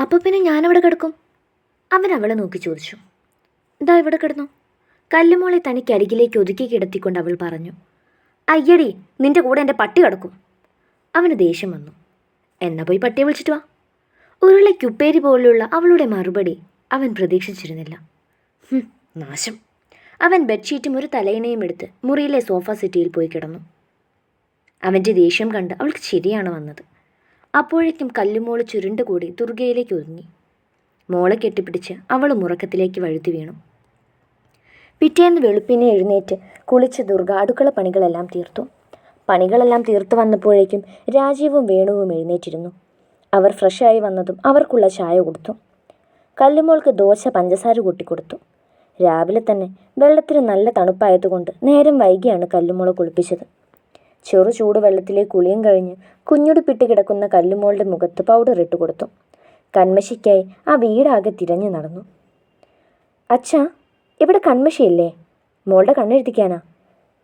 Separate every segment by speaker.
Speaker 1: അപ്പോൾ പിന്നെ ഞാനവിടെ കിടക്കും? അവൻ അവളെ നോക്കി ചോദിച്ചു. ഇതാ ഇവിടെ കിടന്നു. കല്ലുമോളെ തനിക്ക് അരികിലേക്ക് ഒതുക്കി കിടത്തിക്കൊണ്ട് അവൾ പറഞ്ഞു. അയ്യടി നിന്റെ കൂടെ എന്റെ പട്ടി കിടക്കും. അവന് ദേഷ്യം വന്നു. എന്നാ പോയി പട്ടിയെ വിളിച്ചിട്ട് വാ. ഉരുളയ്ക്കുപ്പേരി പോലുള്ള അവളുടെ മറുപടി അവൻ പ്രതീക്ഷിച്ചിരുന്നില്ല. നാശം. അവൻ ബെഡ്ഷീറ്റും ഒരു തലയിണയും എടുത്ത് മുറിയിലെ സോഫ സിറ്റിയിൽ പോയി കിടന്നു. അവന്റെ ദേഷ്യം കണ്ട് അവൾക്ക് ശരിയാണ് വന്നത്. അപ്പോഴേക്കും കല്ലുമോൾ ചുരുണ്ടുകൂടി ദുർഗയിലേക്ക് ഒതുങ്ങി. മോളെ കെട്ടിപ്പിടിച്ച് അവൾ ഉറക്കത്തിലേക്ക് വഴുതി വീണു. പിറ്റേന്ന് വെളുപ്പിനെ എഴുന്നേറ്റ് കുളിച്ച് ദുർഗ അടുക്കള പണികളെല്ലാം തീർത്തു. പണികളെല്ലാം തീർത്തു വന്നപ്പോഴേക്കും രാജീവും വേണുവും എഴുന്നേറ്റിരുന്നു. അവർ ഫ്രഷായി വന്നതും അവർക്കുള്ള ചായ കൊടുത്തു. കല്ലുമോൾക്ക് ദോശ പഞ്ചസാര കൂട്ടിക്കൊടുത്തു. രാവിലെ തന്നെ വെള്ളത്തിന് നല്ല തണുപ്പായതുകൊണ്ട് നേരം വൈകിയാണ് കല്ലുമോളെ കുളിപ്പിച്ചത്. ചെറു ചൂട് വെള്ളത്തിലെ കുളിയും കഴിഞ്ഞ് കുഞ്ഞുടുപ്പിട്ട് കിടക്കുന്ന കല്ലുമോളുടെ മുഖത്ത് പൗഡർ ഇട്ട് കൊടുത്തു. കൺമശിക്കായി ആ വീടാകെ തിരഞ്ഞു നടന്നു. അച്ഛാ ഇവിടെ കൺമശിയല്ലേ മോളുടെ കണ്ണെഴുതിക്കാനാ?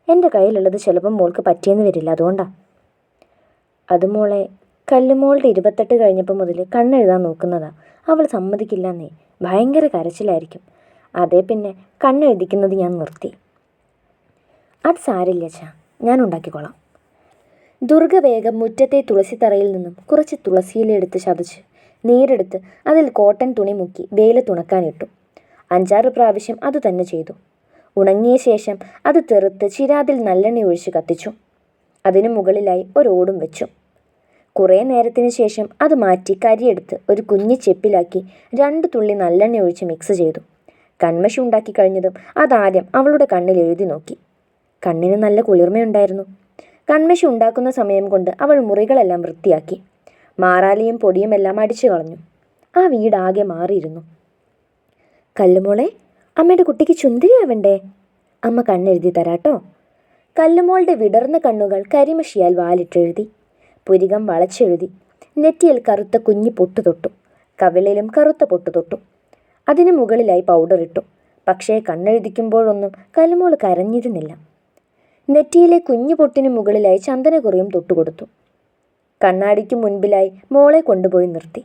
Speaker 1: എന്റെ കയ്യിലുള്ളത് ചിലപ്പം മോൾക്ക് പറ്റിയെന്ന് വരില്ല അതുകൊണ്ടാ. അത് മോളെ കല്ലുമോളുടെ ഇരുപത്തെട്ട് കഴിഞ്ഞപ്പോൾ മുതൽ കണ്ണെഴുതാൻ നോക്കുന്നതാ. അവൾ സമ്മതിക്കില്ല സമ്മതിക്കില്ലെന്നേ. ഭയങ്കര കരച്ചിലായിരിക്കും. അതേ പിന്നെ കണ്ണെഴുതിക്കുന്നത് ഞാൻ നിർത്തി. അത് സാരില്ല അച്ഛാ. ഞാൻ ഉണ്ടാക്കിക്കോളാം. ദുർഗ വേഗം മുറ്റത്തെ തുളസിത്തറയിൽ നിന്നും കുറച്ച് തുളസിയിലെടുത്ത് ചതച്ച് നീരെടുത്ത് അതിൽ കോട്ടൺ തുണി മുക്കി വേല തുണക്കാനിട്ടു അഞ്ചാറ് പ്രാവശ്യം അത് തന്നെ ചെയ്തു. ഉണങ്ങിയ ശേഷം അത് തെറുത്ത് ചിരാതിൽ നല്ലെണ്ണ ഒഴിച്ച് കത്തിച്ചു. അതിനു മുകളിലായി ഒരോടും വെച്ചു. കുറേ നേരത്തിന് ശേഷം അത് മാറ്റി കരിയെടുത്ത് ഒരു കുഞ്ഞു ചെപ്പിലാക്കി രണ്ട് തുള്ളി നല്ലെണ്ണ ഒഴിച്ച് മിക്സ് ചെയ്തു. കൺമശി ഉണ്ടാക്കി കഴിഞ്ഞതും അതാദ്യം അവളുടെ കണ്ണിൽ എഴുതി നോക്കി. കണ്ണിന് നല്ല കുളിർമയുണ്ടായിരുന്നു. കൺമഷി ഉണ്ടാക്കുന്ന സമയം കൊണ്ട് അവൾ മുറികളെല്ലാം വൃത്തിയാക്കി. മാറാലിയും പൊടിയും എല്ലാം അടിച്ചു കളഞ്ഞു. ആ വീടാകെ മാറിയിരുന്നു. കല്ലുമോളെ അമ്മയുടെ കുട്ടിക്ക് ചുന്തിരിയാവണ്ടേ? അമ്മ കണ്ണെഴുതി തരാട്ടോ. കല്ലുമോളുടെ വിടർന്ന കണ്ണുകൾ കരിമഷിയാൽ വാലിട്ടെഴുതി. പുരികം വളച്ചെഴുതി. നെറ്റിയിൽ കറുത്ത കുഞ്ഞി പൊട്ടു തൊട്ടു. കവിളിലും കറുത്ത പൊട്ടു തൊട്ടു. അതിനു മുകളിലായി പൗഡർ ഇട്ടു പക്ഷേ കണ്ണെഴുതിക്കുമ്പോഴൊന്നും കല്ലുമോൾ കരഞ്ഞിരുന്നില്ല. നെറ്റിയിലെ കുഞ്ഞു പൊട്ടിനു മുകളിലായി ചന്ദനക്കുറിയും തൊട്ടുകൊടുത്തു. കണ്ണാടിക്ക് മുൻപിലായി മോളെ കൊണ്ടുപോയി നിർത്തി.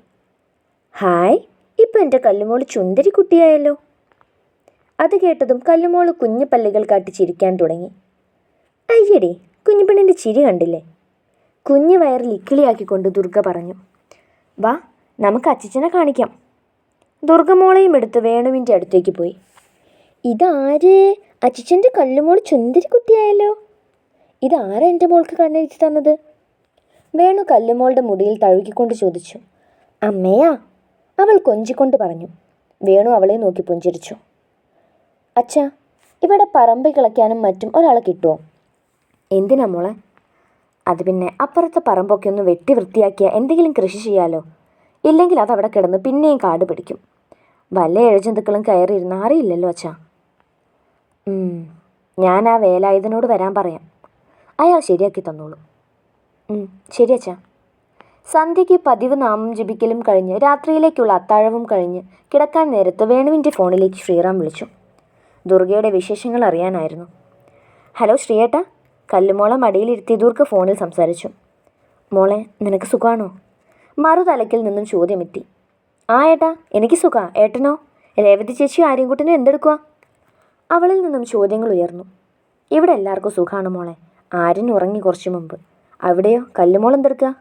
Speaker 1: ഹായ് ഇപ്പം എന്റെ കല്ലുമോൾ ചുന്തരി കുട്ടിയായല്ലോ? അത് കേട്ടതും കല്ലുമോൾ കുഞ്ഞു പല്ലുകൾ കാട്ടി ചിരിക്കാൻ തുടങ്ങി. അയ്യടി കുഞ്ഞുപെണ്ണിന്റെ ചിരി കണ്ടില്ലേ? കുഞ്ഞു വയറിൽ ഇക്കിളിയാക്കിക്കൊണ്ട് ദുർഗ പറഞ്ഞു. വാ നമുക്ക് അച്ചിച്ചനെ കാണിക്കാം. ദുർഗമോളെയും എടുത്ത് വേണുവിന്റെ അടുത്തേക്ക് പോയി. ഇതാര്? അച്ചിച്ചന്റെ കല്ലുമോൾ ചുന്ദരി കുട്ടിയായല്ലോ ഇതാരാ എന്റെ മോൾക്ക് കണ്ണെഴുതി തന്നത്? വേണു കല്ലുമോളുടെ മുടിയിൽ തഴുകിക്കൊണ്ട് ചോദിച്ചു. അമ്മയാ അവൾ കൊഞ്ചിക്കൊണ്ട് പറഞ്ഞു. വേണു അവളെ നോക്കി പുഞ്ചിരിച്ചു. അച്ഛാ ഇവിടെ പറമ്പ് കിളയ്ക്കാനും മറ്റും ഒരാളെ കിട്ടുമോ എന്തിനാ മോളെ? അത് പിന്നെ അപ്പുറത്തെ പറമ്പൊക്കെ ഒന്ന് വെട്ടി വൃത്തിയാക്കിയ എന്തെങ്കിലും കൃഷി ചെയ്യാലോ? ഇല്ലെങ്കിൽ അത് അവിടെ കിടന്ന് പിന്നെയും കാട് പിടിക്കും. വല്ല ഇഴജന്തുക്കളും കയറിയിരുന്ന അറിയില്ലല്ലോ അച്ഛാ. ഞാൻ ആ വേലായുധനോട് വരാൻ പറയാം. അയാൾ ശരിയാക്കി തന്നോളൂ. ശരി അച്ഛാ. സന്ധ്യയ്ക്ക് പതിവ് നാമം ജപിക്കലും കഴിഞ്ഞ് രാത്രിയിലേക്കുള്ള അത്താഴവും കഴിഞ്ഞ് കിടക്കാൻ നേരത്ത് വേണുവിന്റെ ഫോണിലേക്ക് ശ്രീറാം വിളിച്ചു. ദുർഗയുടെ വിശേഷങ്ങൾ അറിയാനായിരുന്നു. ഹലോ ശ്രീയേട്ട കല്ലുമോളെ മടിയിലിരുത്തി ദുർഗ ഫോണിൽ സംസാരിച്ചു. മോളെ നിനക്ക് സുഖമാണോ മറുതലക്കിൽ നിന്നും ചോദ്യമെത്തി. ആ ഏട്ടാ എനിക്ക് സുഖാ. ഏട്ടനോ? രേവതി ചേച്ചിയോ ആര്യൻകുട്ടനും എന്തെടുക്കുക അവളിൽ നിന്നും ചോദ്യങ്ങൾ ഉയർന്നു. ഇവിടെ എല്ലാവർക്കും സുഖമാണ് മോളെ. ആര്യൻ ഉറങ്ങി കുറച്ചു മുമ്പ്. അവിടെയോ? കല്ലുമോൾ എന്തെടുക്കുക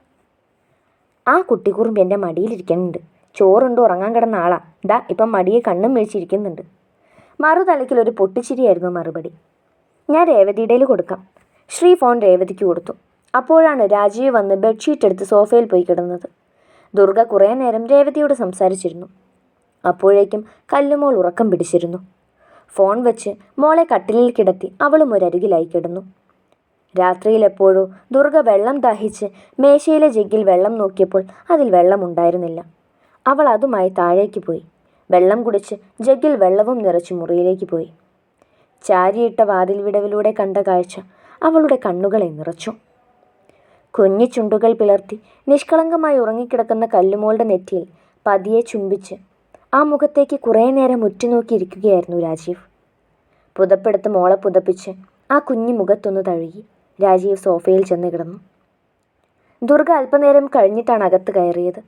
Speaker 1: ആ കുട്ടിക്കുറുമ്പ് എന്റെ മടിയിലിരിക്കുന്നുണ്ട്. ചോറുണ്ട്? ഉറങ്ങാൻ കിടന്ന ആളാ. ദാ ഇപ്പം മടിയെ കണ്ണും മേടിച്ചിരിക്കുന്നുണ്ട്. മറുതലയ്ക്കിൽ ഒരു പൊട്ടിച്ചിരിയായിരുന്നു മറുപടി. ഞാൻ രേവതിയുടേൽ കൊടുക്കാം. ശ്രീ ഫോൺ രേവതിക്ക് കൊടുത്തു. അപ്പോഴാണ് രാജീവ് വന്ന് ബെഡ്ഷീറ്റ് എടുത്ത് സോഫയിൽ പോയി കിടന്നത്. ദുർഗ കുറേ നേരം രേവതിയോട് സംസാരിച്ചിരുന്നു. അപ്പോഴേക്കും കല്ലുമോൾ ഉറക്കം പിടിച്ചിരുന്നു. ഫോൺ വെച്ച് മോളെ കട്ടിലിൽ കിടത്തി അവളും ഒരരികിലായി കിടന്നു. രാത്രിയിൽ എപ്പോഴോ ദുർഗ വെള്ളം ദാഹിച്ച് മേശയിലെ ജഗ്ഗിൽ വെള്ളം നോക്കിയപ്പോൾ അതിൽ വെള്ളമുണ്ടായിരുന്നില്ല. അവൾ അതുമായി താഴേക്ക് പോയി. വെള്ളം കുടിച്ച് ജഗ്ഗിൽ വെള്ളവും നിറച്ച് മുറിയിലേക്ക് പോയി. ചാരിയിട്ട വാതിൽ വിടവിലൂടെ കണ്ട കാഴ്ച അവളുടെ കണ്ണുകളെ നിറച്ചു. കുഞ്ഞു ചുണ്ടുകൾ പിളർത്തി നിഷ്കളങ്കമായി ഉറങ്ങിക്കിടക്കുന്ന കല്ലുമോളുടെ നെറ്റിയിൽ പതിയെ ചുംബിച്ച് ആ മുഖത്തേക്ക് കുറേ നേരം ഉറ്റുനോക്കിയിരിക്കുകയായിരുന്നു രാജീവ്. പുതപ്പെടുത്ത് മോളെ പുതപ്പിച്ച് ആ കുഞ്ഞു മുഖത്തൊന്ന് തഴുകി രാജീവ് സോഫയിൽ ചെന്ന് കിടന്നു. ദുർഗ അല്പനേരം കഴിഞ്ഞിട്ടാണ് അകത്ത് കയറിയത്.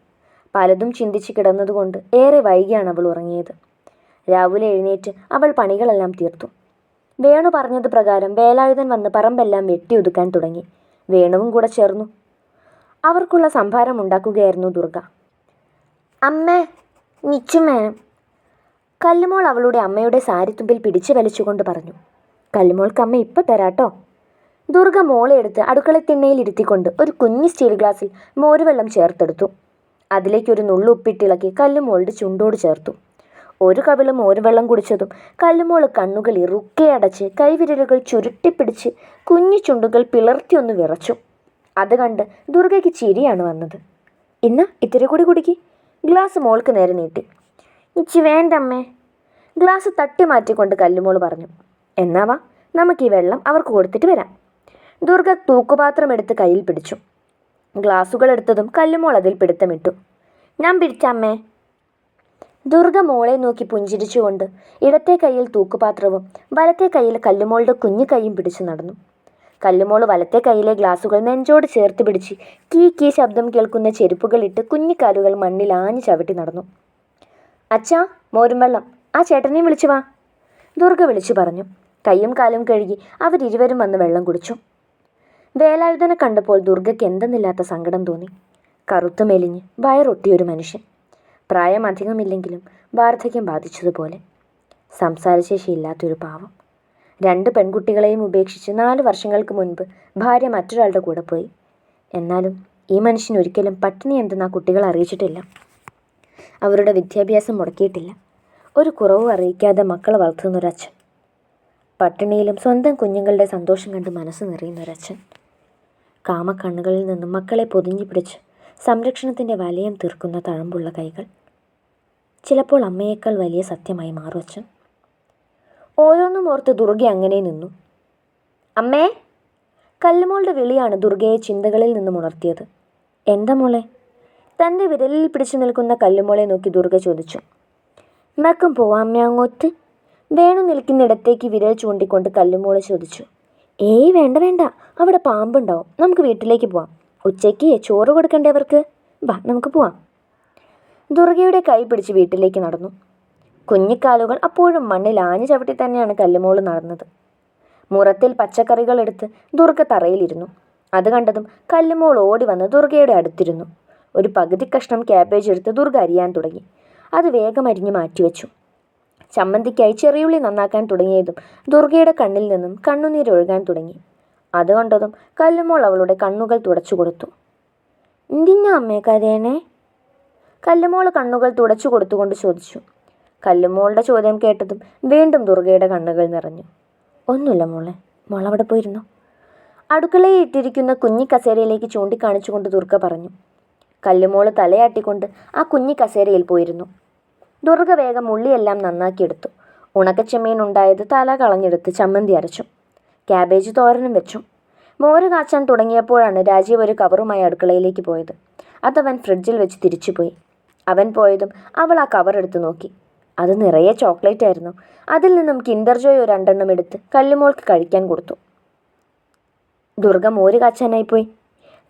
Speaker 1: പലതും ചിന്തിച്ച് കിടന്നതുകൊണ്ട് ഏറെ വൈകിയാണ് അവൾ ഉറങ്ങിയത്. രാവിലെ എഴുന്നേറ്റ് അവൾ പണികളെല്ലാം തീർത്തു. വേണു പറഞ്ഞത് പ്രകാരം വേലായുധൻ വന്ന് പറമ്പെല്ലാം വെട്ടിയൊതുക്കാൻ തുടങ്ങി. വേണുവും കൂടെ ചേർന്നു. അവർക്കുള്ള സംഭാരം ഉണ്ടാക്കുകയായിരുന്നു ദുർഗ. അമ്മേ നിച്ചും വേണം കല്ലുമോൾ അവളുടെ അമ്മയുടെ സാരിത്തുമ്പിൽ പിടിച്ചു വലിച്ചുകൊണ്ട് പറഞ്ഞു കല്ലുമോൾക്ക് അമ്മ ഇപ്പം തരാട്ടോ. ദുർഗ മോളെ എടുത്ത് അടുക്കളത്തിണ്ണയിൽ ഇരുത്തിക്കൊണ്ട് ഒരു കുഞ്ഞു സ്റ്റീൽ ഗ്ലാസ്സിൽ മോരുവെള്ളം ചേർത്തെടുത്തു. അതിലേക്കൊരു നുള്ളു ഉപ്പിട്ടിളക്കി കല്ലുമോളുടെ ചുണ്ടോട് ചേർത്തു. ഒരു കവിളും മോരുവെള്ളം കുടിച്ചതും കല്ലുമോൾ കണ്ണുകൾ ഇറുക്കെ അടച്ച് കൈവിരലുകൾ ചുരുട്ടിപ്പിടിച്ച് കുഞ്ഞു ചുണ്ടുകൾ പിളർത്തിയൊന്ന് വിറച്ചു. അത് കണ്ട് ദുർഗയ്ക്ക് ചിരിയാണ് വന്നത്. ഇന്ന് ഇത്തിരി കൂടി കുടിക്ക്. ഗ്ലാസ് മോൾക്ക് നേരെ നീട്ടി. ഇച്ചി വേണ്ടമ്മേ. ഗ്ലാസ് തട്ടി മാറ്റിക്കൊണ്ട് കല്ലുമോൾ പറഞ്ഞു എന്നാ വാ നമുക്ക് ഈ വെള്ളം അവർക്ക് കൊടുത്തിട്ട് വരാം. ദുർഗ തൂക്കുപാത്രം എടുത്ത് കയ്യിൽ പിടിച്ചു. ഗ്ലാസുകൾ എടുത്തതും കല്ലുമോൾ അതിൽ പിടുത്തമിട്ടു. ഞാൻ പിടിച്ചമ്മേ. ദുർഗ മോളെ നോക്കി പുഞ്ചിരിച്ചുകൊണ്ട് ഇടത്തെ കയ്യിൽ തൂക്കുപാത്രവും വലത്തെ കയ്യിൽ കല്ലുമോളുടെ കുഞ്ഞു കൈയും പിടിച്ചു നടന്നു. കല്ലുമോൾ വലത്തെ കൈയിലെ ഗ്ലാസുകൾ നെഞ്ചോട് ചേർത്ത് പിടിച്ച് കീ കീ ശബ്ദം കേൾക്കുന്ന ചെരുപ്പുകളിട്ട് കുഞ്ഞിക്കാലുകൾ മണ്ണിൽ ആഞ്ഞു ചവിട്ടി നടന്നു. അച്ഛാ മോരും വെള്ളം. ആ ചേട്ടനെയും വിളിച്ചു വാ. ദുർഗ വിളിച്ചു പറഞ്ഞു. കയ്യും കാലും കഴുകി അവരിരുവരും വന്ന് വെള്ളം കുടിച്ചു. വേലായുധനെ കണ്ടപ്പോൾ ദുർഗയ്ക്ക് എന്തെന്നില്ലാത്ത സങ്കടം തോന്നി. കറുത്തു മെലിഞ്ഞ് വയറൊട്ടിയൊരു മനുഷ്യൻ. പ്രായം അധികമില്ലെങ്കിലും വാർദ്ധക്യം ബാധിച്ചതുപോലെ. സംസാരശേഷിയില്ലാത്തൊരു പാവം. രണ്ട് പെൺകുട്ടികളെയും ഉപേക്ഷിച്ച് നാല് വർഷങ്ങൾക്ക് മുൻപ് ഭാര്യ മറ്റൊരാളുടെ കൂടെ പോയി. എന്നാലും ഈ മനുഷ്യൻ ഒരിക്കലും പട്ടിണി എന്തെന്ന് ആ കുട്ടികൾ അറിയിച്ചിട്ടില്ല. അവരുടെ വിദ്യാഭ്യാസം മുടക്കിയിട്ടില്ല. ഒരു കുറവും അറിയിക്കാതെ മക്കളെ വളർത്തുന്ന വളർത്തുന്നൊരച്ഛൻ പട്ടിണിയിലും സ്വന്തം കുഞ്ഞുങ്ങളുടെ സന്തോഷം കണ്ട് മനസ്സ് നിറയുന്ന നിറയുന്നൊരച്ഛൻ കാമക്കണ്ണുകളിൽ നിന്നും മക്കളെ പൊതിഞ്ഞു പിടിച്ച് സംരക്ഷണത്തിന്റെ വലയം തീർക്കുന്ന തഴമ്പുള്ള കൈകൾ. ചിലപ്പോൾ അമ്മയേക്കാൾ വലിയ സത്യമായി മാറും അച്ഛൻ. ഓരോന്നും ഓർത്ത് ദുർഗ അങ്ങനെ നിന്നു. അമ്മേ കല്ലുമോളുടെ വിളിയാണ് ദുർഗയെ ചിന്തകളിൽ നിന്നും ഉണർത്തിയത്. എന്താ മോളെ? തന്റെ വിരലിൽ പിടിച്ചു നിൽക്കുന്ന കല്ലുമോളെ നോക്കി ദുർഗ ചോദിച്ചു. മക്കും പോവാം അമ്മ അങ്ങോട്ട്. വേണു നിൽക്കുന്നിടത്തേക്ക് വിരൽ ചൂണ്ടിക്കൊണ്ട് കല്ലുമോൾ ചോദിച്ചു. ഏയ് വേണ്ട വേണ്ട. അവിടെ പാമ്പുണ്ടാവും. നമുക്ക് വീട്ടിലേക്ക് പോവാം. ഉച്ചയ്ക്ക് ചോറ് കൊടുക്കണ്ടേ വാ നമുക്ക് പോവാം. ദുർഗയുടെ കൈ പിടിച്ച് വീട്ടിലേക്ക് നടന്നു. കുഞ്ഞിക്കാലുകൾ അപ്പോഴും മണ്ണിൽ ആഞ്ഞു ചവിട്ടി തന്നെയാണ് കല്ലുമോൾ നടന്നത്. മുറത്തിൽ പച്ചക്കറികൾ എടുത്ത് ദുർഗ തറയിലിരുന്നു. അത് കണ്ടതും കല്ലുമോൾ ഓടി വന്ന് ദുർഗയുടെ അടുത്തിരുന്നു. ഒരു പകുതി കഷ്ണം ക്യാബേജ് എടുത്ത് ദുർഗ അരിയാൻ തുടങ്ങി. അത് വേഗം അരിഞ്ഞു മാറ്റിവെച്ചു. ചമ്മന്തിക്കായി ചെറിയുള്ളി നന്നാക്കാൻ തുടങ്ങിയതും ദുർഗയുടെ കണ്ണിൽ നിന്നും കണ്ണുനീരൊഴുകാൻ തുടങ്ങി. അത് കണ്ടതും കല്ലുമോൾ അവളുടെ കണ്ണുകൾ തുടച്ചു കൊടുത്തു. എന്തിനാ അമ്മേ കരയണേ? കല്ലുമോൾ കണ്ണുകൾ തുടച്ചു കൊടുത്തുകൊണ്ട് ചോദിച്ചു. കല്ലുമോളുടെ ചോദ്യം കേട്ടതും വീണ്ടും ദുർഗയുടെ കണ്ണുകൾ നിറഞ്ഞു. ഒന്നുമില്ല മോളെ മോൾ അവിടെ പോയിരുന്നു? അടുക്കളയിൽ ഇട്ടിരിക്കുന്ന കുഞ്ഞി കസേരയിലേക്ക് ചൂണ്ടിക്കാണിച്ചുകൊണ്ട് ദുർഗ പറഞ്ഞു. കല്ലുമോൾ തലയാട്ടിക്കൊണ്ട് ആ കുഞ്ഞി കസേരയിൽ പോയിരുന്നു. ദുർഗ വേഗം ഉള്ളിയെല്ലാം നന്നാക്കിയെടുത്തു ഉണക്കച്ചെമ്മീൻ ഉണ്ടായത് തല കളഞ്ഞെടുത്ത് ചമ്മന്തി അരച്ചു. ക്യാബേജ് തോരനും വെച്ചു. മോര് കാച്ചാൻ തുടങ്ങിയപ്പോഴാണ് രാജീവ് ഒരു കവറുമായി അടുക്കളയിലേക്ക് പോയത്. അതവൻ ഫ്രിഡ്ജിൽ വെച്ച് തിരിച്ചുപോയി. അവൻ പോയതും അവൾ ആ കവർ എടുത്ത് നോക്കി. അത് നിറയെ ചോക്ലേറ്റ് ആയിരുന്നു. അതിൽ നിന്നും കിൻഡർ ജോയ് രണ്ടെണ്ണം എടുത്ത് കല്ലുമോൾക്ക് കഴിക്കാൻ കൊടുത്തു. ദുർഗ മോര് കാച്ചാനായി പോയി.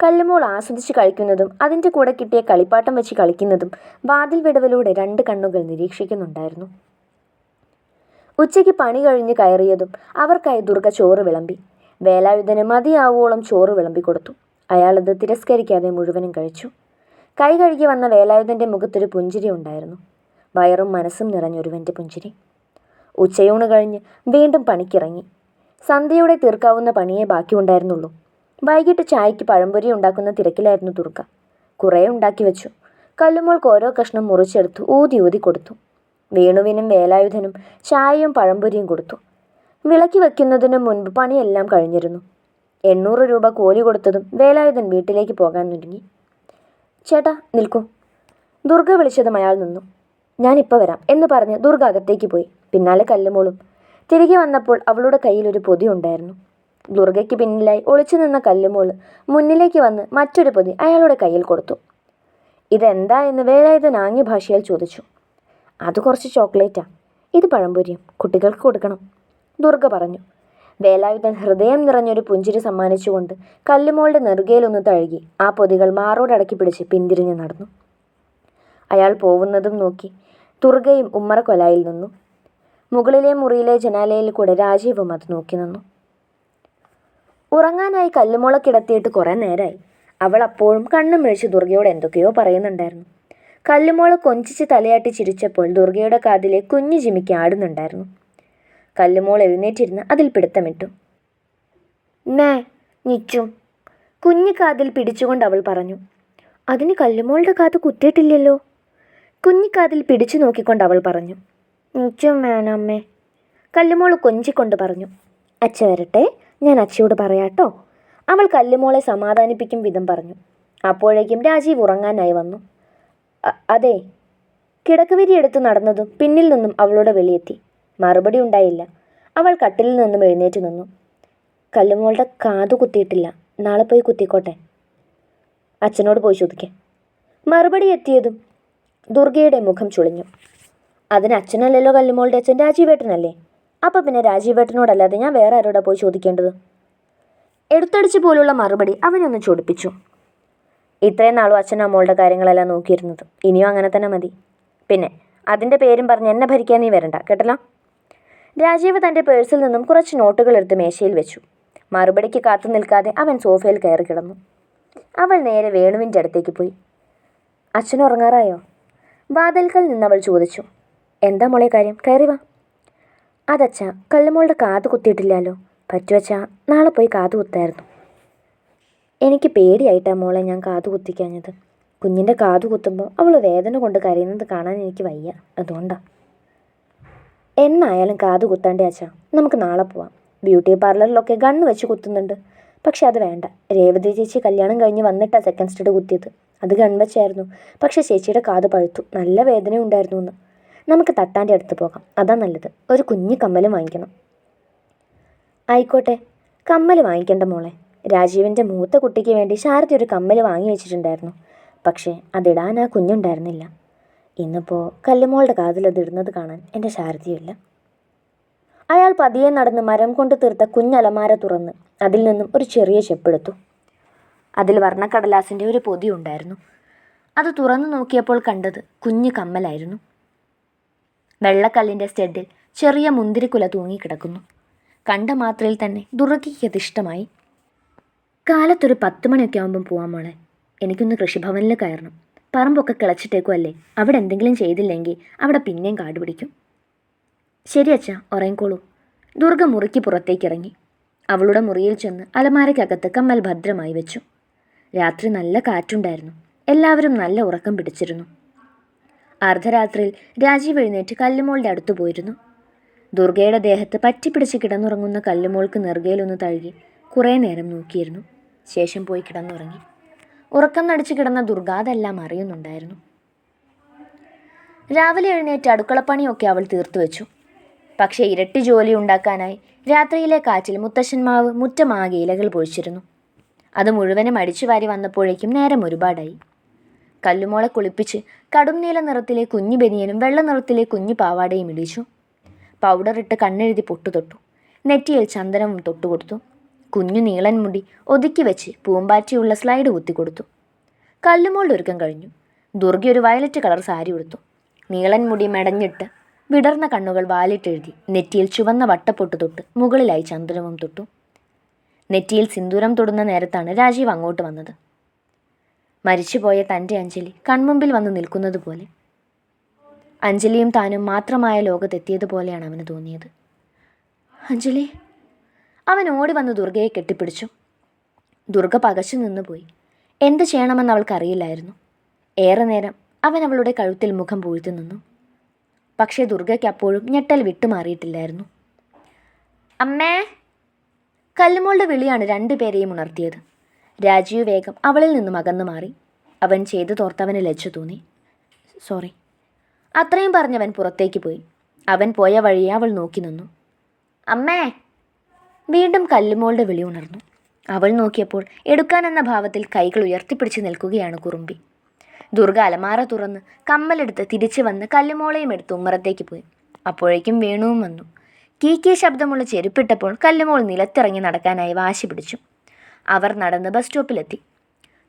Speaker 1: കല്ലുമോൾ ആസ്വദിച്ച് കഴിക്കുന്നതും അതിന്റെ കൂടെ കിട്ടിയ കളിപ്പാട്ടം വെച്ച് കളിക്കുന്നതും വാതിൽ വിടവിലൂടെ രണ്ട് കണ്ണുകൾ നിരീക്ഷിക്കുന്നുണ്ടായിരുന്നു. ഉച്ചയ്ക്ക് പണി കഴിഞ്ഞ് കയറിയതും അവർക്കായി ദുർഗ ചോറ് വിളമ്പി. വേലായുധന് മതിയാവോളം ചോറ് വിളമ്പി കൊടുത്തു. അയാളത് തിരസ്കരിക്കാതെ മുഴുവനും കഴിച്ചു. കൈ കഴുകി വന്ന വേലായുധന്റെ മുഖത്തൊരു പുഞ്ചിരി ഉണ്ടായിരുന്നു. വയറും മനസ്സും നിറഞ്ഞൊരുവന്റെ പുഞ്ചിരി. ഉച്ചയൂണ് കഴിഞ്ഞ് വീണ്ടും പണിക്കിറങ്ങി. സന്ധ്യയോടെ തീർക്കാവുന്ന പണിയേ ബാക്കിയുണ്ടായിരുന്നുള്ളൂ. വൈകിട്ട് ചായയ്ക്ക് പഴംപൊരി ഉണ്ടാക്കുന്ന തിരക്കിലായിരുന്നു തുർക്ക കുറേ ഉണ്ടാക്കി വെച്ചു. കല്ലുമോൾക്ക് ഓരോ കഷ്ണം മുറിച്ചെടുത്ത് ഊതി ഊതി കൊടുത്തു. വേണുവിനും വേലായുധനും ചായയും പഴംപൊരിയും കൊടുത്തു. വിളക്കി വയ്ക്കുന്നതിന് മുൻപ് പണിയെല്ലാം കഴിഞ്ഞിരുന്നു. എണ്ണൂറ് രൂപ കോലി കൊടുത്തതും വേലായുധൻ വീട്ടിലേക്ക് പോകാൻ ഒരുങ്ങി. ചേട്ടാ നിൽക്കൂ. ദുർഗ വിളിച്ചതും അയാൾ നിന്നു. ഞാനിപ്പോൾ വരാം എന്ന് പറഞ്ഞ് ദുർഗ അകത്തേക്ക് പോയി. പിന്നാലെ കല്ലുമോളും. തിരികെ വന്നപ്പോൾ അവളുടെ കയ്യിൽ ഒരു പൊതി ഉണ്ടായിരുന്നു. ദുർഗയ്ക്ക് പിന്നിലായി ഒളിച്ചു നിന്ന കല്ലുമോൾ മുന്നിലേക്ക് വന്ന് മറ്റൊരു പൊതി അയാളുടെ കയ്യിൽ കൊടുത്തു. ഇതെന്താ എന്ന് വേലായുധൻ ആംഗ്യ ഭാഷയിൽ ചോദിച്ചു. അത് കുറച്ച് ചോക്ലേറ്റാ. ഇത് പഴംപൊരിയും. കുട്ടികൾക്ക് കൊടുക്കണം. ദുർഗ പറഞ്ഞു. വേലായുധൻ ഹൃദയം നിറഞ്ഞൊരു പുഞ്ചിരി സമ്മാനിച്ചുകൊണ്ട് കല്ലുമോളുടെ നെറുകയിലൊന്ന് തഴുകി ആ പൊതികൾ മാറോടടക്കി പിടിച്ച് പിന്തിരിഞ്ഞ് നടന്നു. അയാൾ പോകുന്നതും നോക്കി ദുർഗയും ഉമ്മറക്കൊലായിൽ നിന്നു. മുകളിലെ മുറിയിലെ ജനാലയിൽ കൂടെ രാജീവും അത് നോക്കി നിന്നു. ഉറങ്ങാനായി കല്ലുമുള കിടത്തിയിട്ട് കുറേ നേരമായി അവൾ അപ്പോഴും കണ്ണും മിഴിച്ച് ദുർഗയോട് എന്തൊക്കെയോ പറയുന്നുണ്ടായിരുന്നു. കല്ലുമോൾ കൊഞ്ചിച്ച് തലയാട്ടി ചിരിച്ചപ്പോൾ ദുർഗയുടെ കാതിലെ കുഞ്ഞു ജിമിക്ക് ആടുന്നുണ്ടായിരുന്നു. കല്ലുമോൾ എഴുന്നേറ്റിരുന്ന് അതിൽ പിടുത്തമിട്ടു. നേ നിച്ചും കുഞ്ഞു കാതിൽ പിടിച്ചുകൊണ്ട് അവൾ പറഞ്ഞു. അതിന് കല്ലുമോളുടെ കാത് കുത്തിയിട്ടില്ലല്ലോ. കുഞ്ഞിക്കാതിൽ പിടിച്ചു നോക്കിക്കൊണ്ട് അവൾ പറഞ്ഞു നിച്ചും വേണമ്മേ കല്ലുമോൾ കൊഞ്ചിക്കൊണ്ട് പറഞ്ഞു അച്ഛ വരട്ടെ ഞാൻ അച്ഛയോട് പറയാട്ടോ. അവൾ കല്ലുമോളെ സമാധാനിപ്പിക്കും വിധം പറഞ്ഞു. അപ്പോഴേക്കും രാജീവ് ഉറങ്ങാനായി വന്നു. "അ- അതെ കിടക്കുവിരി എടുത്ത് നടന്നതും പിന്നിൽ നിന്നും അവളുടെ വെളിയെത്തി. മറുപടി ഉണ്ടായില്ല. അവൾ കട്ടിലിൽ നിന്നും എഴുന്നേറ്റ് നിന്നു. കല്ലുമോളുടെ കാതു കുത്തിയിട്ടില്ല. നാളെ പോയി കുത്തിക്കോട്ടെ. അച്ഛനോട് പോയി ചോദിക്കേ. മറുപടി എത്തിയതും ദുർഗയുടെ മുഖം ചുളിഞ്ഞു. അതിന് അച്ഛനല്ലല്ലോ കല്ലുമോളുടെ അച്ഛൻ രാജീവേട്ടനല്ലേ? അപ്പം പിന്നെ രാജീവേട്ടനോടല്ലാതെ ഞാൻ വേറെ ആരോടാ പോയി ചോദിക്കേണ്ടത്? എടുത്തടിച്ച് പോലുള്ള മറുപടി അവനൊന്ന് ചൊടിപ്പിച്ചു. ഇത്രയും നാളും അച്ഛനും അമ്മളുടെ കാര്യങ്ങളെല്ലാം നോക്കിയിരുന്നത്. ഇനിയും അങ്ങനെ തന്നെ മതി. പിന്നെ അതിന്റെ പേരും പറഞ്ഞ് എന്നെ ഭരിക്കാൻ നീ വരണ്ട കേട്ടല്ലോ? രാജീവ് തന്റെ പേഴ്സിൽ നിന്നും കുറച്ച് നോട്ടുകൾ എടുത്ത് മേശയിൽ വെച്ചു. മറുപടിക്ക് കാത്തു നിൽക്കാതെ അവൻ സോഫയിൽ കയറി കിടന്നു. അവൾ നേരെ വേണുവിന്റെ അടുത്തേക്ക് പോയി. അച്ഛൻ ഉറങ്ങാറായോ? വാതിൽക്കൽ നിന്നവൾ ചോദിച്ചു എന്താ മോളെ കാര്യം? കയറി വാ. അതച്ച കള്ളുമോളുടെ കാത് കുത്തിയിട്ടില്ലല്ലോ. പറ്റുവച്ചാ നാളെ പോയി കാത് കുത്തായിരുന്നു. എനിക്ക് പേടിയായിട്ടാ മോളെ ഞാൻ കാത് കുത്തിക്കാഞ്ഞത് കുഞ്ഞിന്റെ കാത് കുത്തുമ്പോൾ അവൾ വേദന കൊണ്ട് കരയുന്നത് കാണാൻ എനിക്ക് വയ്യ അതുകൊണ്ടാ. എന്നായാലും കാത് കുത്താണ്ടേ അച്ഛാ നമുക്ക് നാളെ പോവാം. ബ്യൂട്ടി പാർലറിലൊക്കെ ഗണ്ണ് വെച്ച് കുത്തുന്നുണ്ട്. പക്ഷെ അത് വേണ്ട. രേവതി ചേച്ചി കല്യാണം കഴിഞ്ഞ് വന്നിട്ടാ സെക്കൻഡ് സ്റ്റഡ് കുത്തിയത്. അത് ഗൺ വെച്ചായിരുന്നു. പക്ഷെ ചേച്ചിയുടെ കാത് പഴുത്തു. നല്ല വേദന ഉണ്ടായിരുന്നു എന്ന് നമുക്ക് തട്ടാന്റെ അടുത്ത് പോകാം. അതാ നല്ലത്. ഒരു കുഞ്ഞു കമ്മലും വാങ്ങിക്കണം. ആയിക്കോട്ടെ. കമ്മൽ വാങ്ങിക്കേണ്ട മോളെ. രാജീവിന്റെ മൂത്ത കുട്ടിക്ക് വേണ്ടി ശാരദ ഒരു കമ്മൽ വാങ്ങി വെച്ചിട്ടുണ്ടായിരുന്നു. പക്ഷേ അതിടാൻ ആ കുഞ്ഞുണ്ടായിരുന്നില്ല. ഇന്നിപ്പോൾ കല്ലുമോളുടെ കാതിൽ അത് ഇടുന്നത് കാണാൻ എന്റെ ശാരദയുമില്ല അയാൾ പതിയെ നടന്ന് മരം കൊണ്ട് തീർത്ത കുഞ്ഞലമാര തുറന്ന് അതിൽ നിന്നും ഒരു ചെറിയ ചെപ്പെടുത്തു. അതിൽ വർണക്കടലാസിന്റെ ഒരു പൊതി ഉണ്ടായിരുന്നു. അത് തുറന്നു നോക്കിയപ്പോൾ കണ്ടത് കുഞ്ഞു കമ്മലായിരുന്നു. വെള്ളക്കല്ലിന്റെ സ്റ്റെഡിൽ ചെറിയ മുന്തിരിക്കുല തൂങ്ങിക്കിടക്കുന്നു. കണ്ട മാത്രയിൽ തന്നെ ദുർഗയ്ക്ക് അത് ഇഷ്ടമായി കാലത്തൊരു പത്ത് മണിയൊക്കെ ആകുമ്പം പോവാൻ മോളെ. എനിക്കൊന്ന് കൃഷിഭവനിൽ കയറണം. പറമ്പൊക്കെ കിളച്ചിട്ടേക്കും അല്ലേ അവിടെ എന്തെങ്കിലും ചെയ്തില്ലെങ്കിൽ അവിടെ പിന്നെയും കാട് പിടിക്കും. ശരി അച്ഛ ഉറങ്ങിക്കോളൂ. ദുർഗ മുറിക്ക് പുറത്തേക്കിറങ്ങി. അവളുടെ മുറിയിൽ ചെന്ന് അലമാരയ്ക്കകത്ത് കമ്മൽ ഭദ്രമായി വെച്ചു. രാത്രി നല്ല കാറ്റുണ്ടായിരുന്നു. എല്ലാവരും നല്ല ഉറക്കം പിടിച്ചിരുന്നു. അർദ്ധരാത്രിയിൽ രാജീവ് എഴുന്നേറ്റ് കല്ലുമോളുടെ അടുത്ത് പോയിരുന്നു. ദുർഗയുടെ ദേഹത്ത് പറ്റിപ്പിടിച്ച് കിടന്നുറങ്ങുന്ന കല്ലുമോൾക്ക് നെറുകയിലൊന്ന് തഴുകി കുറേ നേരം നോക്കിയിരുന്നു. ശേഷം പോയി കിടന്നുറങ്ങി. ഉറക്കം നടിച്ചു കിടന്ന ദുർഗ അതെല്ലാം അറിയുന്നുണ്ടായിരുന്നു. രാവിലെ എഴുന്നേറ്റ് അടുക്കളപ്പണിയൊക്കെ അവൾ തീർത്തു വെച്ചു പക്ഷേ ഇരട്ടി ജോലി ഉണ്ടാക്കാനായി രാത്രിയിലെ കാറ്റിൽ മുത്തശ്ശന്മാവ് മുറ്റമാകെ ഇലകൾ പൊഴിച്ചിരുന്നു. അത് മുഴുവനും അടിച്ചു വാരി വന്നപ്പോഴേക്കും നേരം ഒരുപാടായി. കല്ലുമോളെ കുളിപ്പിച്ച് കടും നീല നിറത്തിലെ കുഞ്ഞു ബനിയനും വെള്ള നിറത്തിലെ കുഞ്ഞു പാവാടയും ഇടിച്ചു. പൗഡറിട്ട് കണ്ണെഴുതി പൊട്ടുതൊട്ടു. നെറ്റിയിൽ ചന്ദനവും തൊട്ടുകൊടുത്തു. കുഞ്ഞു നീളൻ മുടി ഒതുക്കി വെച്ച് പൂമ്പാറ്റിയുള്ള സ്ലൈഡ് കുത്തിക്കൊടുത്തു. കല്ലുമോളുടെ ഒരുക്കം കഴിഞ്ഞു. ദുർഗി ഒരു വയലറ്റ് കളർ സാരി ഉടുത്തു. നീളൻ മുടി മെടഞ്ഞിട്ട് വിടർന്ന കണ്ണുകൾ വാലിട്ടെഴുതി നെറ്റിയിൽ ചുവന്ന വട്ടപ്പൊട്ട് തൊട്ട് മുകളിലായി ചന്ദ്രനവും തൊട്ടു. നെറ്റിയിൽ സിന്ദൂരം തൊടുന്ന നേരത്താണ് രാജീവ് അങ്ങോട്ട് വന്നത്. മരിച്ചുപോയ തന്റെ അഞ്ജലി കൺമുമ്പിൽ വന്ന് നിൽക്കുന്നത് പോലെ. അഞ്ജലിയും താനും മാത്രമായ ലോകത്തെത്തിയതുപോലെയാണ് അവന് തോന്നിയത്. അഞ്ജലി അവൻ ഓടി വന്ന് ദുർഗയെ കെട്ടിപ്പിടിച്ചു. ദുർഗ പകച്ചു നിന്നുപോയി എന്ത് ചെയ്യണമെന്ന് അവൾക്കറിയില്ലായിരുന്നു. ഏറെ നേരം അവൻ അവളുടെ കഴുത്തിൽ മുഖം പൂഴ്ത്തി നിന്നു. പക്ഷേ ദുർഗയ്ക്ക് അപ്പോഴും ഞെട്ടൽ വിട്ടുമാറിയിട്ടില്ലായിരുന്നു. അമ്മേ കല്ലുമോളുടെ വിളിയാണ് രണ്ടുപേരെയും ഉണർത്തിയത്. രാജീവ് വേഗം അവളിൽ നിന്നും അകന്നു മാറി. അവൻ ചെയ്തു തോർത്തവന് ലജ്ജ തോന്നി. സോറി. അത്രയും പറഞ്ഞവൻ പുറത്തേക്ക് പോയി. അവൻ പോയ വഴിയെ അവൾ നോക്കി നിന്നു. അമ്മേ വീണ്ടും കല്ലുമോളുടെ വിളി ഉണർന്നു. അവൾ നോക്കിയപ്പോൾ എടുക്കാനെന്ന ഭാവത്തിൽ കൈകൾ ഉയർത്തിപ്പിടിച്ച് നിൽക്കുകയാണ് കുറുമ്പി. ദുർഗ അലമാര തുറന്ന് കമ്മലെടുത്ത് തിരിച്ചു വന്ന് കല്ലുമോളയും എടുത്ത് ഉമ്മറത്തേക്ക് പോയി. അപ്പോഴേക്കും വേണുവും വന്നു. കീക്കി ശബ്ദമുള്ള ചെരുപ്പിട്ടപ്പോൾ കല്ലുമോൾ നിലത്തിറങ്ങി നടക്കാനായി വാശി പിടിച്ചു. അവർ നടന്ന് ബസ് സ്റ്റോപ്പിലെത്തി.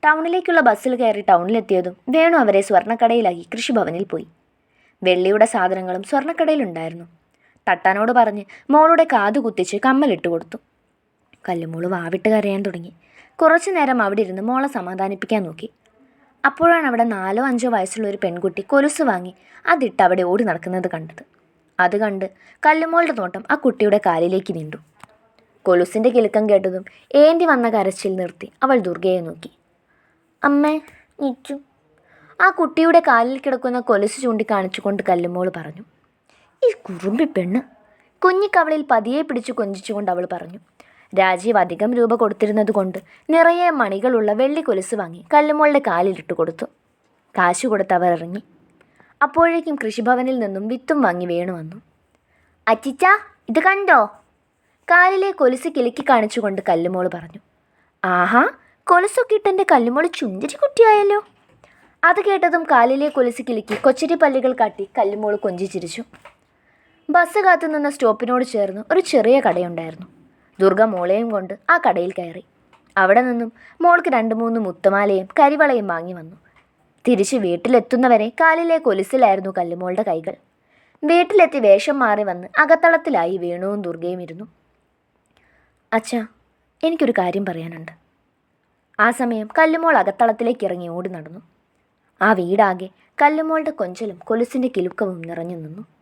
Speaker 1: ടൗണിലേക്കുള്ള ബസ്സിൽ കയറി ടൗണിലെത്തിയതും വേണു അവരെ സ്വർണക്കടയിലാക്കി കൃഷിഭവനിൽ പോയി. വെള്ളിയുടെ സാധനങ്ങളും സ്വർണക്കടയിലുണ്ടായിരുന്നു. തട്ടാനോട് പറഞ്ഞ് മോളുടെ കാതു കുത്തിച്ച് കമ്മലിട്ട് കൊടുത്തു. കല്ലുമോൾ വാവിട്ട് കരയാൻ തുടങ്ങി. കുറച്ചു നേരം അവിടെ ഇരുന്ന് മോളെ സമാധാനിപ്പിക്കാൻ നോക്കി. അപ്പോഴാണ് അവിടെ നാലോ അഞ്ചോ വയസ്സുള്ള ഒരു പെൺകുട്ടി കൊലുസ് വാങ്ങി അതിട്ട് അവിടെ ഓടി നടക്കുന്നത് കണ്ടത്. അത് കണ്ട് കല്ലുമോളുടെ നോട്ടം ആ കുട്ടിയുടെ കാലിലേക്ക് നീണ്ടു. കൊലുസിന്റെ കിലുക്കം കേട്ടതും ഏന്തി വന്ന കരച്ചിൽ നിർത്തി അവൾ ദുർഗയെ നോക്കി. അമ്മേ നിച്ചു. ആ കുട്ടിയുടെ കാലിൽ കിടക്കുന്ന കൊലുസ് ചൂണ്ടിക്കാണിച്ചുകൊണ്ട് കല്ലുമോൾ പറഞ്ഞു. ഈ കുറുമ്പി പെണ്ണ്. കുഞ്ഞിക്കവളിൽ പതിയെ പിടിച്ചു കൊഞ്ചിച്ചുകൊണ്ട് അവൾ പറഞ്ഞു. രാജീവ് അധികം രൂപ കൊടുത്തിരുന്നതുകൊണ്ട് നിറയെ മണികളുള്ള വെള്ളി കൊലുസ് വാങ്ങി കല്ലുമോളുടെ കാലിലിട്ട് കൊടുത്തു. കാശു കൊടുത്ത് അവർ ഇറങ്ങി. അപ്പോഴേക്കും കൃഷിഭവനിൽ നിന്നും വിത്തും വാങ്ങി വേണു വന്നു. അച്ചിച്ച ഇത് കണ്ടോ? കാലിലെ കൊലുസ് കിലുക്കി കാണിച്ചുകൊണ്ട് കല്ലുമോൾ പറഞ്ഞു. ആഹാ കൊലുസൊക്കെ ഇട്ടെന്റെ കല്ലുമോൾ ചുഞ്ചരി കുട്ടിയായല്ലോ. അത് കേട്ടതും കാലിലെ കൊലുസ് കിലുക്കി കൊച്ചരി പല്ലുകൾ കാട്ടി കല്ലുമോൾ കൊഞ്ചിച്ചിരിച്ചു ബസ് കാത്തു നിന്ന സ്റ്റോപ്പിനോട് ചേർന്ന് ഒരു ചെറിയ കടയുണ്ടായിരുന്നു. ദുർഗ മോളെയും കൊണ്ട് ആ കടയിൽ കയറി. അവിടെ നിന്നും മോൾക്ക് രണ്ട് മൂന്ന് മുത്തമാലയും കരിവളയും വാങ്ങി വന്നു. തിരിച്ച് വീട്ടിലെത്തുന്നവരെ കാലിലെ കൊലുസിലായിരുന്നു കല്ലുമോളുടെ കൈകൾ. വീട്ടിലെത്തി വേഷം മാറി വന്ന് അകത്തളത്തിലായി വേണുവും ദുർഗയും ഇരുന്നു. അച്ഛാ എനിക്കൊരു കാര്യം പറയാനുണ്ട്. ആ സമയം കല്ലുമോൾ അകത്തളത്തിലേക്ക് ഇറങ്ങി ഓടി നടന്നു. ആ വീടാകെ കല്ലുമോളുടെ കൊഞ്ചലും കൊലുസിന്റെ കിലുക്കവും നിറഞ്ഞു നിന്നു.